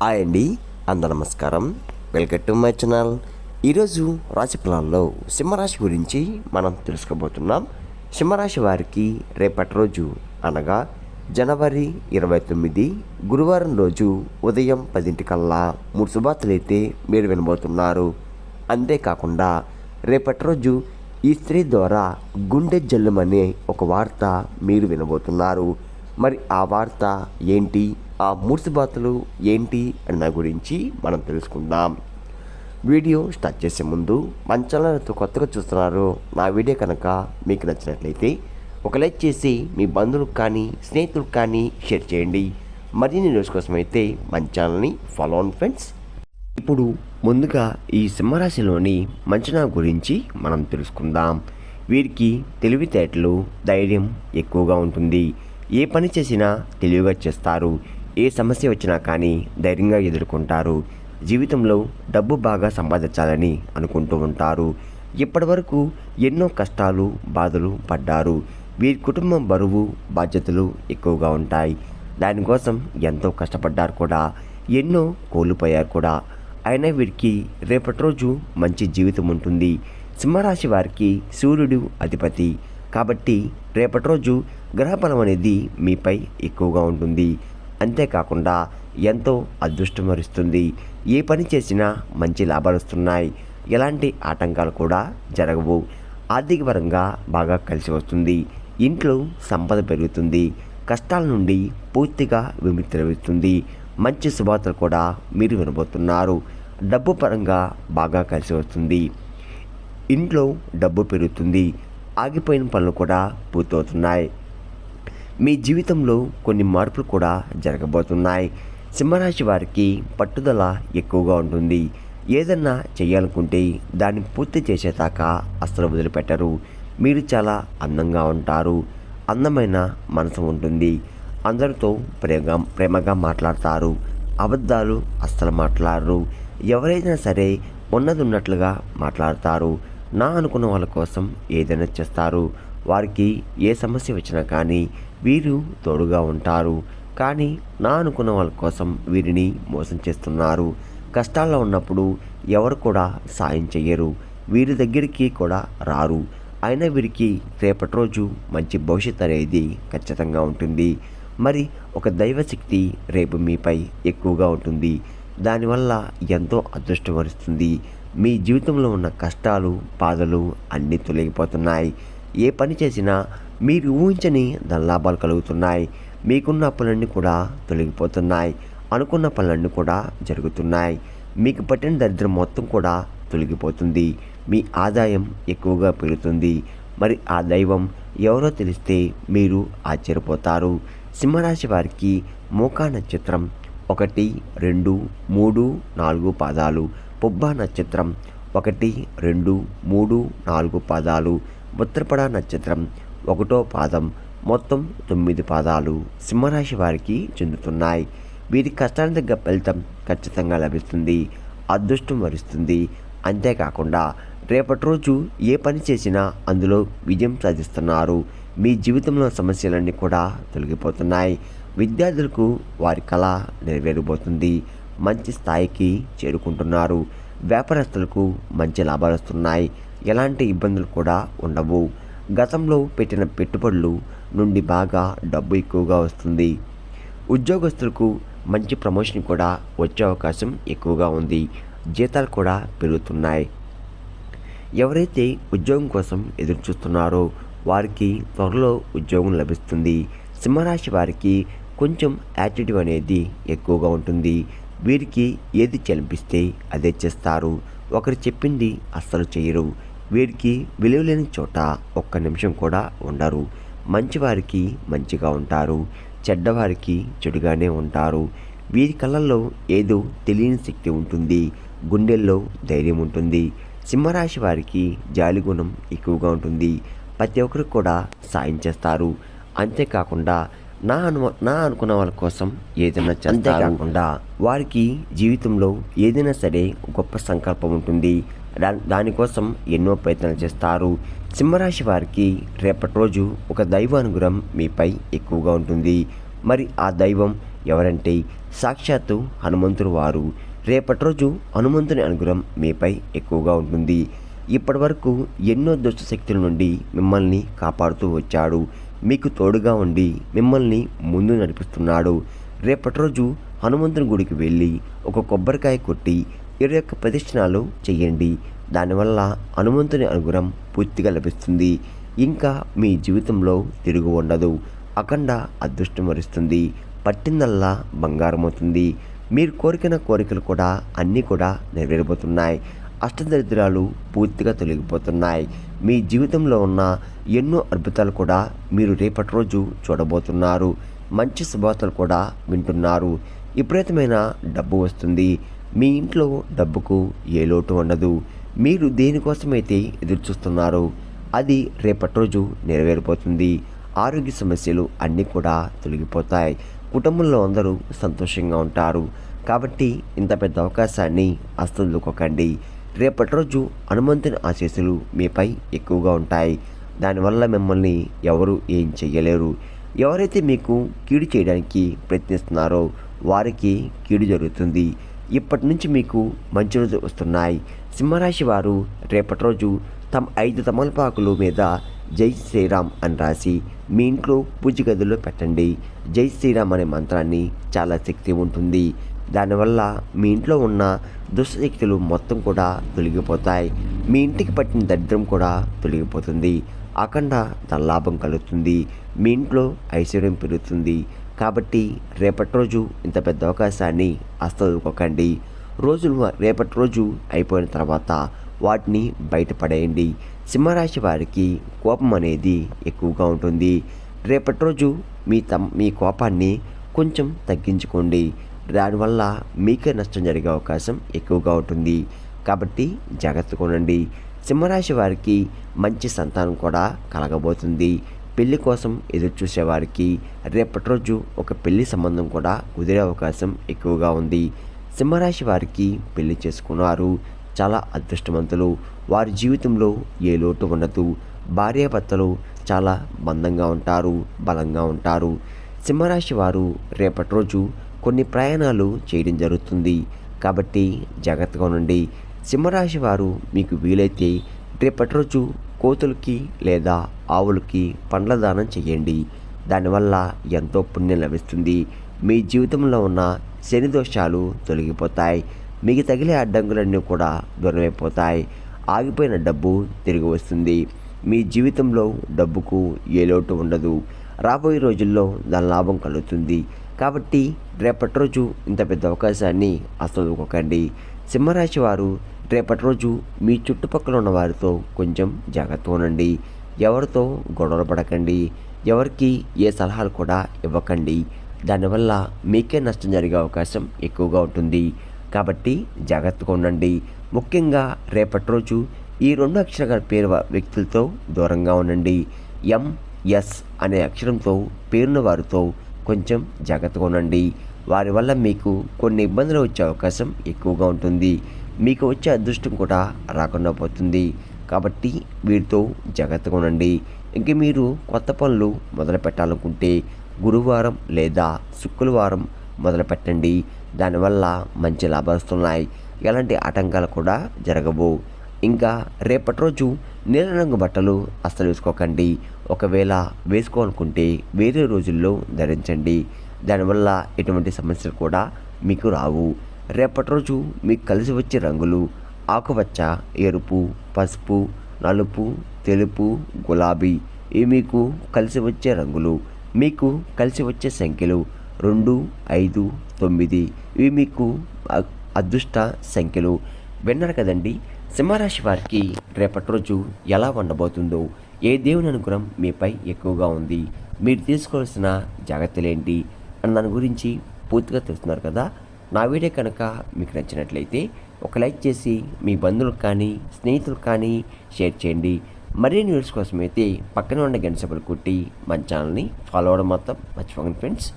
Hi అండి అందరు నమస్కారం. వెల్కమ్ టు మై ఛానల్ ఈరోజు రాశి ఫలాల్లో సింహరాశి గురించి మనం తెలుసుకోబోతున్నాం. సింహరాశి వారికి రేపటి రోజు అనగా జనవరి ఇరవై తొమ్మిది గురువారం రోజు ఉదయం పదింటికల్లా మూడు శుభార్తలు అయితే మీరు వినబోతున్నారు. అంతేకాకుండా రేపటి రోజు ఈ స్త్రీ ద్వారా గుండె జల్లుమనే ఒక వార్త మీరు వినబోతున్నారు. మరి ఆ వార్త ఏంటి? ఆ మూర్తిబాతలు ఏంటి అన్న గురించి మనం తెలుసుకుందాం. వీడియో స్టార్ట్ చేసే ముందు మన ఛానల్ కొత్తగా చూస్తున్నారు నా వీడియో కనుక మీకు నచ్చినట్లయితే ఒక లైక్ చేసి మీ బంధువులకు కానీ స్నేహితులకు కానీ షేర్ చేయండి. మరిన్ని న్యూస్ కోసం అయితే మన ఛానల్ని ఫాలో అవ్వండి ఫ్రెండ్స్ ఇప్పుడు ముందుగా ఈ సింహరాశిలోని మంచనా గురించి మనం తెలుసుకుందాం. వీరికి తెలివితేటలు ధైర్యం ఎక్కువగా ఉంటుంది. ఏ పని చేసినా తెలివిగా చేస్తారు. ఏ సమస్య వచ్చినా కానీ ధైర్యంగా ఎదుర్కొంటారు. జీవితంలో డబ్బు బాగా సంపాదించాలని అనుకుంటూ ఉంటారు. ఇప్పటివరకు ఎన్నో కష్టాలు బాధలు పడ్డారు. వీరి కుటుంబం బరువు బాధ్యతలు ఎక్కువగా ఉంటాయి. దానికోసం ఎంతో కష్టపడ్డారు కూడా. ఎన్నో కోల్పోయారు కూడా. అయినా వీరికి రేపటి రోజు మంచి జీవితం ఉంటుంది. సింహరాశి వారికి సూర్యుడు అధిపతి. కాబట్టి రేపటి రోజు గ్రహబలం అనేది మీపై ఎక్కువగా ఉంటుంది. అంతేకాకుండా ఎంతో అదృష్టం వరిస్తుంది ఏ పని చేసినా మంచి లాభాలు వస్తున్నాయి ఎలాంటి ఆటంకాలు కూడా జరగవు. ఆర్థికపరంగా బాగా కలిసి వస్తుంది. ఇంట్లో సంపద పెరుగుతుంది. కష్టాల నుండి పూర్తిగా విముక్తి లభిస్తుంది మంచి శుభార్తలు కూడా మీరు వినబోతున్నారు. డబ్బు పరంగా బాగా కలిసి వస్తుంది. ఇంట్లో డబ్బు పెరుగుతుంది. ఆగిపోయిన పనులు కూడా పూర్తవుతున్నాయి. మీ జీవితంలో కొన్ని మార్పులు కూడా జరగబోతున్నాయి. సింహరాశి వారికి పట్టుదల ఎక్కువగా ఉంటుంది. ఏదన్నా చేయాలనుకుంటే దాన్ని పూర్తి చేసేదాకా అస్సలు వదిలిపెట్టరు. మీరు చాలా అందంగా ఉంటారు. అందమైన మనసు ఉంటుంది. అందరితో ప్రేమగా ప్రేమగా మాట్లాడతారు. అబద్ధాలు అస్సలు మాట్లాడరు. ఎవరైనా సరే ఉన్నది ఉన్నట్లుగా మాట్లాడతారు. నా అనుకున్న వాళ్ళ కోసం ఏదైనా చేస్తారు. వారికి ఏ సమస్య వచ్చినా కానీ వీరు తోడుగా ఉంటారు. కానీ నా అనుకున్న వాళ్ళ కోసం వీరిని మోసం చేస్తున్నారు. కష్టాల్లో ఉన్నప్పుడు ఎవరు కూడా సాయం చెయ్యరు. వీరి దగ్గరికి కూడా రారు. అయినా వీరికి రేపటి రోజు మంచి భవిష్యత్ అనేది ఖచ్చితంగా ఉంటుంది. మరి ఒక దైవశక్తి రేపు మీపై ఎక్కువగా ఉంటుంది. దానివల్ల ఎంతో అదృష్టం వరుస్తుంది. మీ జీవితంలో ఉన్న కష్టాలు బాధలు అన్నీ తొలగిపోతున్నాయి. ఏ పని చేసినా మీరు ఊహించని ధనలాభాలు కలుగుతున్నాయి. మీకున్న అప్పులన్నీ కూడా తొలగిపోతున్నాయి. అనుకున్న పనులన్నీ కూడా జరుగుతున్నాయి. మీకు పట్టిన దరిద్రం మొత్తం కూడా తొలగిపోతుంది. మీ ఆదాయం ఎక్కువగా పెరుగుతుంది. మరి ఆ దైవం ఎవరో తెలిస్తే మీరు ఆశ్చర్యపోతారు. సింహరాశి వారికి మోకా నక్షత్రం ఒకటి రెండు మూడు నాలుగు పాదాలు. పుబ్బా నక్షత్రం ఒకటి రెండు మూడు నాలుగు పాదాలు. ఉత్తరపడ నక్షత్రం ఒకటో పాదం. మొత్తం తొమ్మిది పాదాలు సింహరాశి వారికి చెందుతున్నాయి. వీరి కష్టానికి తగ్గ ఫలితం ఖచ్చితంగా లభిస్తుంది. అదృష్టం వరిస్తుంది. అంతేకాకుండా రేపటి రోజు ఏ పని చేసినా అందులో విజయం సాధిస్తున్నారు. మీ జీవితంలో సమస్యలన్నీ కూడా తొలగిపోతున్నాయి. విద్యార్థులకు వారి కళ నెరవేరబోతుంది. మంచి స్థాయికి చేరుకుంటున్నారు. వ్యాపారస్తులకు మంచి లాభాలు వస్తున్నాయి. ఎలాంటి ఇబ్బందులు కూడా ఉండవు. గతంలో పెట్టిన పెట్టుబడులు నుండి బాగా డబ్బు ఎక్కువగా వస్తుంది. ఉద్యోగస్తులకు మంచి ప్రమోషన్ కూడా వచ్చే అవకాశం ఎక్కువగా ఉంది. జీతాలు కూడా పెరుగుతున్నాయి. ఎవరైతే ఉద్యోగం కోసం ఎదురు చూస్తున్నారో వారికి త్వరలో ఉద్యోగం లభిస్తుంది. సింహరాశి వారికి కొంచెం యాటిట్యూడ్ అనేది ఎక్కువగా ఉంటుంది. వీరికి ఏది చనిపిస్తే అదే చేస్తారు. ఒకరు చెప్పింది అస్సలు చేయరు. వీరికి విలువలేని చోట ఒక్క నిమిషం కూడా ఉండరు. మంచివారికి మంచిగా ఉంటారు. చెడ్డవారికి చెడుగానే ఉంటారు. వీరి కళ్ళల్లో ఏదో తెలియని శక్తి ఉంటుంది. గుండెల్లో ధైర్యం ఉంటుంది. సింహరాశి వారికి జాలి గుణం ఎక్కువగా ఉంటుంది. ప్రతి ఒక్కరు కూడా సాయం చేస్తారు. అంతేకాకుండా నా అను నా అనుకున్న వాళ్ళ కోసం ఏదైనా అంతేకాకుండా వారికి జీవితంలో ఏదైనా సరే గొప్ప సంకల్పం ఉంటుంది. దానికోసం ఎన్నో ప్రయత్నాలు చేస్తారు. సింహరాశి వారికి రేపటి రోజు ఒక దైవ అనుగ్రహం మీపై ఎక్కువగా ఉంటుంది. మరి ఆ దైవం ఎవరంటే సాక్షాత్తు హనుమంతుడు వారు. రేపటి రోజు హనుమంతుని అనుగ్రహం మీపై ఎక్కువగా ఉంటుంది. ఇప్పటి వరకు ఎన్నో దుష్ట శక్తుల నుండి మిమ్మల్ని కాపాడుతూ వచ్చాడు. మీకు తోడుగా ఉండి మిమ్మల్ని ముందు నడిపిస్తున్నాడు. రేపటి రోజు హనుమంతుని గుడికి వెళ్ళి ఒక కొబ్బరికాయ కొట్టి ఇరవై ఒక్క ప్రదక్షిణాలు చేయండి. దానివల్ల హనుమంతుని అనుగ్రహం పూర్తిగా లభిస్తుంది. ఇంకా మీ జీవితంలో తిరుగు ఉండదు. అఖండ అదృష్టం వరిస్తుంది. పట్టిందల్లా బంగారం అవుతుంది మీరు కోరికన కోరికలు కూడా అన్నీ కూడా నెరవేరబోతున్నాయి. అష్టదరిద్రాలు పూర్తిగా తొలగిపోతున్నాయి. మీ జీవితంలో ఉన్న ఎన్నో అద్భుతాలు కూడా మీరు రేపటి రోజు చూడబోతున్నారు. మంచి శుభార్తలు కూడా వింటున్నారు. విపరీతమైన డబ్బు వస్తుంది. మీ ఇంట్లో డబ్బుకు ఏ లోటు ఉండదు. మీరు దేనికోసమైతే ఎదురు చూస్తున్నారో అది రేపటి రోజు నెరవేరిపోతుంది ఆరోగ్య సమస్యలు అన్నీ కూడా తొలగిపోతాయి. కుటుంబంలో అందరూ సంతోషంగా ఉంటారు. కాబట్టి ఇంత పెద్ద అవకాశాన్ని అస్తదుకోకండి రేపటి రోజు హనుమంతుని ఆశీస్సులు మీపై ఎక్కువగా ఉంటాయి. దానివల్ల మిమ్మల్ని ఎవరు ఏం చేయలేరు ఎవరైతే మీకు కీడు చేయడానికి ప్రయత్నిస్తున్నారో వారికి కీడు జరుగుతుంది. ఇప్పటి నుంచి మీకు మంచి రోజు వస్తున్నాయి. సింహరాశి వారు రేపటి రోజు తమ ఐదు తమలపాకుల మీద జై శ్రీరామ్ అని రాసి మీ ఇంట్లో పూజ గదిలో పెట్టండి. జై శ్రీరామ్ అనే మంత్రాన్ని చాలా శక్తి ఉంటుంది. దానివల్ల మీ ఇంట్లో ఉన్న దుష్టశక్తులు మొత్తం కూడా తొలగిపోతాయి. మీ ఇంటికి పట్టిన దరిద్రం కూడా తొలగిపోతుంది. అఖండ ధనలాభం కలుగుతుంది. మీ ఇంట్లో ఐశ్వర్యం పెరుగుతుంది. కాబట్టి రేపటి రోజు ఇంత పెద్ద అవకాశాన్ని అస్తదుకోకండి రోజులు రేపటి రోజు అయిపోయిన తర్వాత వాటిని బయటపడేయండి సింహరాశి వారికి కోపం అనేది ఎక్కువగా ఉంటుంది. రేపటి రోజు మీ తమ్ మీ కోపాన్ని కొంచెం తగ్గించుకోండి. దానివల్ల మీకే నష్టం జరిగే అవకాశం ఎక్కువగా ఉంటుంది. కాబట్టి జాగ్రత్తగా ఉండండి. సింహరాశి వారికి మంచి సంతానం కూడా కలగబోతుంది. పెళ్ళి కోసం ఎదురుచూసేవారికి రేపటి రోజు ఒక పెళ్ళి సంబంధం కూడా కుదిరే అవకాశం ఎక్కువగా ఉంది. సింహరాశి వారికి పెళ్ళి చేసుకున్నారు. చాలా అదృష్టవంతులు. వారి జీవితంలో ఏ లోటు ఉండదు. భార్యాభర్తలు చాలా బంధంగా ఉంటారు బలంగా ఉంటారు. సింహరాశి వారు రేపటి రోజు కొన్ని ప్రయాణాలు చేయడం జరుగుతుంది. కాబట్టి జాగ్రత్తగా ఉండండి. సింహరాశి వారు మీకు వీలైతే రేపటి రోజు కోతులకి లేదా ఆవులకి పండ్ల దానం చేయండి. దానివల్ల ఎంతో పుణ్యం లభిస్తుంది. మీ జీవితంలో ఉన్న శని దోషాలు తొలగిపోతాయి. మీకు తగిలే అడ్డంకులన్నీ కూడా దూరమైపోతాయి. ఆగిపోయిన డబ్బు తిరిగి వస్తుంది. మీ జీవితంలో డబ్బుకు ఏ లోటు ఉండదు. రాబోయే రోజుల్లో దాని లాభం కలుగుతుంది. కాబట్టి రేపటి రోజు ఇంత పెద్ద అవకాశాన్ని అసలుకోకండి సింహరాశి వారు రేపటి రోజు మీ చుట్టుపక్కల ఉన్న వారితో కొంచెం జాగ్రత్త ఉండండి. ఎవరితో గొడవలు పడకండి. ఎవరికి ఏ సలహాలు కూడా ఇవ్వకండి. దానివల్ల మీకే నష్టం జరిగే అవకాశం ఎక్కువగా ఉంటుంది. కాబట్టి జాగ్రత్తగా ఉండండి. ముఖ్యంగా రేపటి రోజు ఈ రెండు అక్షరాల పేరు వ్యక్తులతో దూరంగా ఉండండి. ఎంఎస్ అనే అక్షరంతో పేరున్న వారితో కొంచెం జాగ్రత్తగా ఉండండి. వారి వల్ల మీకు కొన్ని ఇబ్బందులు వచ్చే అవకాశం ఎక్కువగా ఉంటుంది. మీకు వచ్చే అదృష్టం కూడా రాకుండా పోతుంది. కాబట్టి వీరితో జాగ్రత్తగా ఉండండి. ఇంక మీరు కొత్త పనులు మొదలు పెట్టాలనుకుంటే గురువారం లేదా శుక్రవారం మొదలు పెట్టండి. దానివల్ల మంచి లాభాలు వస్తున్నాయి. ఎలాంటి ఆటంకాలు కూడా జరగవు. ఇంకా రేపటి రోజు నీల రంగు బట్టలు అస్సలు వేసుకోకండి. ఒకవేళ వేసుకోవాలనుకుంటే వేరే రోజుల్లో ధరించండి. దానివల్ల ఎటువంటి సమస్యలు కూడా మీకు రావు. రేపటి రోజు మీకు కలిసి వచ్చే రంగులు ఆకుపచ్చ ఎరుపు పసుపు నలుపు తెలుపు గులాబీ ఇవి మీకు కలిసి వచ్చే రంగులు. మీకు కలిసి వచ్చే సంఖ్యలు రెండు ఐదు తొమ్మిది ఇవి మీకు అ- అదృష్ట సంఖ్యలు. విన్నారు కదండి సింహరాశి వారికి రేపటి రోజు ఎలా ఉండబోతుందో ఏ దేవుని అనుగ్రహం మీపై ఎక్కువగా ఉంది మీరు తీసుకోవాల్సిన జాగ్రత్తలేంటి అండ్ దాని గురించి పూర్తిగా తెలుస్తున్నారు కదా. నా వీడియో కనుక మీకు నచ్చినట్లయితే ఒక లైక్ చేసి మీ బంధువులకు కానీ స్నేహితులకు కానీ షేర్ చేయండి. మరిన్ని న్యూస్ కోసం అయితే పక్కన ఉన్న గంట సభలు కొట్టి మన ఛానల్ని ఫాలో అవ్వడం మొత్తం మర్చిపోకండి ఫ్రెండ్స్.